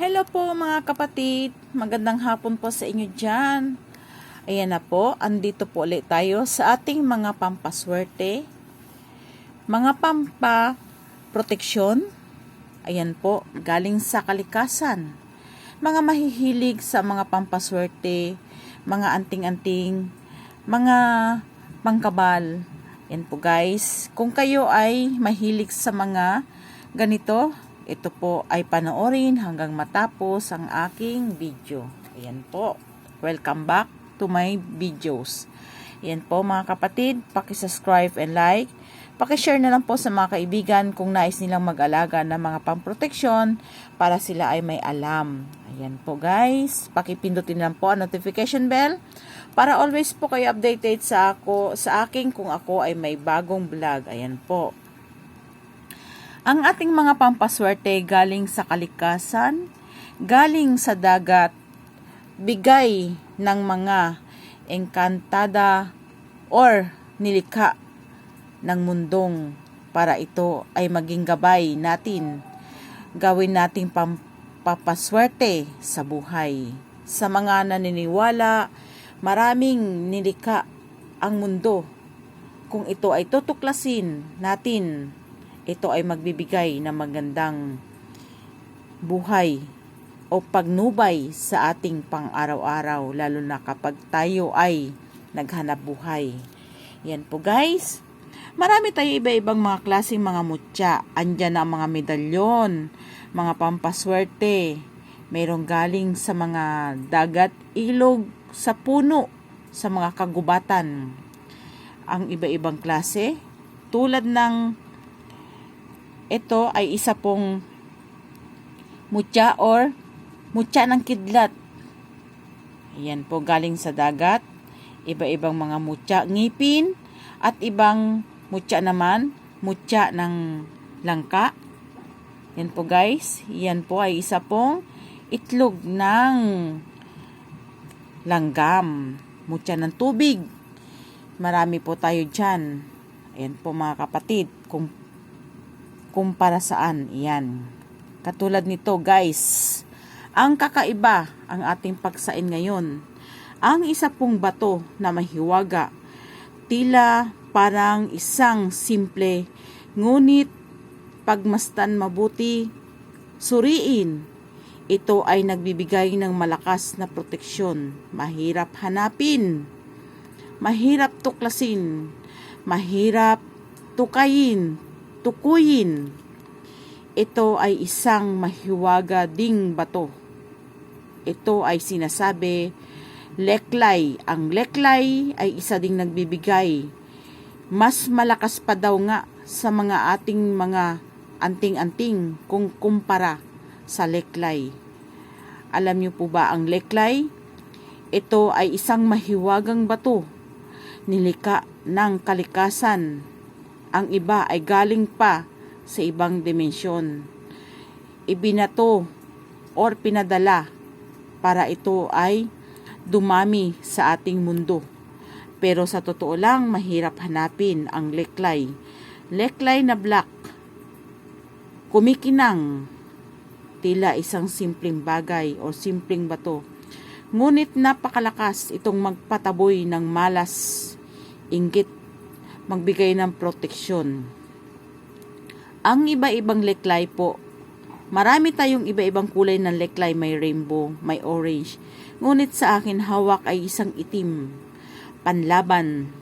Hello po mga kapatid, magandang hapon po sa inyo dyan. Ayan na po, andito po ulit tayo sa ating mga pampaswerte, mga pampa proteksyon. Ayan po, galing sa kalikasan. Mga mahihilig sa mga pampaswerte, mga anting-anting, mga pangkabal. Yan po guys, kung kayo ay mahilig sa mga ganito, ito po ay panoorin hanggang matapos ang aking video. Ayan po. Welcome back to my videos. Ayan po mga kapatid, paki-subscribe and like. Paki-share na lang po sa mga kaibigan kung nais nilang mag-alaga ng mga pamproteksyon para sila ay may alam. Ayan po guys, pakipindutin lang po ang notification bell para always po kayo updated sa ako sa akin kung ako ay may bagong vlog. Ayan po. Ang ating mga pampaswerte galing sa kalikasan, galing sa dagat, bigay ng mga engkantada or nilikha ng mundong para ito ay maging gabay natin. Gawin nating pampapaswerte sa buhay. Sa mga naniniwala, maraming nilikha ang mundo. Kung ito ay tutuklasin natin ito ay magbibigay ng magandang buhay o pagnubay sa ating pang-araw-araw lalo na kapag tayo ay naghanap buhay. Yan po guys. Marami tayo iba-ibang mga klaseng mga mutya. Andyan ang mga medalyon, mga pampaswerte. Mayroong galing sa mga dagat, ilog, sa puno, sa mga kagubatan. Ang iba-ibang klase, tulad ng ito ay isa pong mutya or mutya ng kidlat. Ayan po galing sa dagat. Iba-ibang mga mutya ngipin at ibang mutya naman mutya ng langka. Yan po guys. Yan po ay isa pong itlog ng langgam. Mutya ng tubig. Marami po tayo dyan. Ayan po mga kapatid. Kung kumpara saan. Yan. Katulad nito guys. Ang kakaiba ang ating pagsain ngayon. Ang isa pong bato na mahiwaga. Tila parang isang simple. Ngunit pagmastan mabuti, suriin. Ito ay nagbibigay ng malakas na proteksyon. Mahirap hanapin. Mahirap tuklasin. Mahirap tukayin tukuyin. Ito ay isang mahiwaga ding bato. Ito ay sinasabi, leklay. Ang leklay ay isa ding nagbibigay. Mas malakas pa daw nga sa mga ating mga anting-anting kung kumpara sa leklay. Alam niyo po ba ang leklay? Ito ay isang mahiwagang bato nilika ng kalikasan ang iba ay galing pa sa ibang dimensyon. Ibinato or pinadala para ito ay dumami sa ating mundo. Pero sa totoo lang, mahirap hanapin ang leklay. Leklay na black, kumikinang, tila isang simpleng bagay o simpleng bato. Ngunit napakalakas itong magpataboy ng malas, inggit magbigay ng proteksyon. Ang iba-ibang leklay po, marami tayong iba-ibang kulay ng leklay, may rainbow, may orange. Ngunit sa akin hawak ay isang itim, panlaban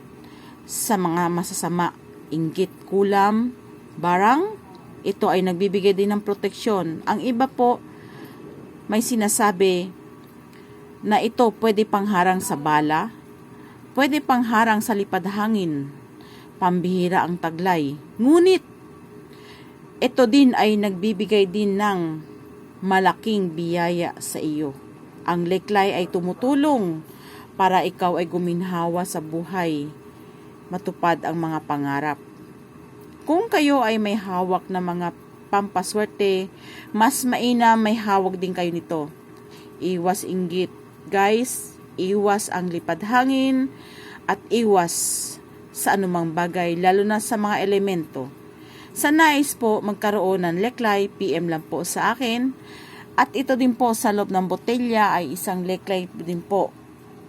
sa mga masasama, inggit, kulam, barang, ito ay nagbibigay din ng proteksyon. Ang iba po, may sinasabi na ito pwede pangharang sa bala, pwede pangharang sa lipad hangin, pambihira ang taglay. Ngunit, ito din ay nagbibigay din ng malaking biyaya sa iyo. Ang leklay ay tumutulong para ikaw ay guminhawa sa buhay, matupad ang mga pangarap. Kung kayo ay may hawak na mga pampaswerte, mas maina may hawak din kayo nito. Iwas inggit. Guys, iwas ang lipad hangin at iwas sa anumang bagay, lalo na sa mga elemento. Sa nais po magkaroon ng leklay, PM lang po sa akin At ito din po sa loob ng botelya ay isang leklay din po.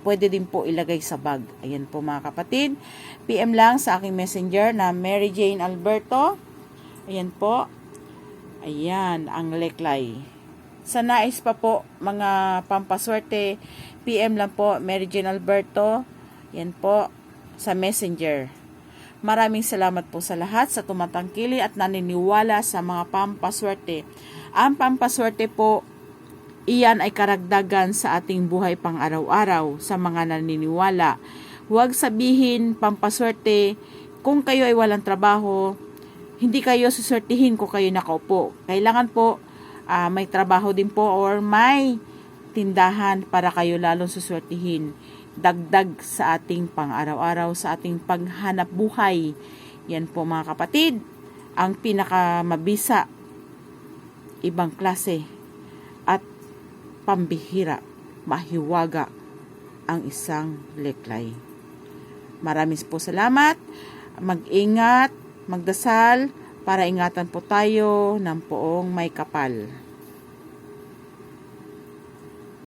Pwede din po ilagay sa bag. Ayan po mga kapatid. PM lang sa aking messenger na Mary Jane Alberto. Ayan po. Ayan, ang leklay. Sa nais pa po, mga pampaswerte, PM lang po, Mary Jane Alberto. Yan po, sa messenger. Maraming salamat po sa lahat sa tumatangkili at naniniwala sa mga pampaswerte. Ang pampaswerte po, iyan ay karagdagan sa ating buhay pang araw-araw sa mga naniniwala. Huwag sabihin pampaswerte kung kayo ay walang trabaho, hindi kayo suswertihin kung kayo nakaupo. Kailangan po ah, may trabaho din po or may tindahan para kayo lalong suswertihin. Dagdag sa ating pang-araw-araw, sa ating paghanap buhay. Yan po mga kapatid, ang pinakamabisa, ibang klase at pambihira, mahiwaga ang isang leklay. Maraming po salamat. Mag-ingat, magdasal para ingatan po tayo ng poong may kapal.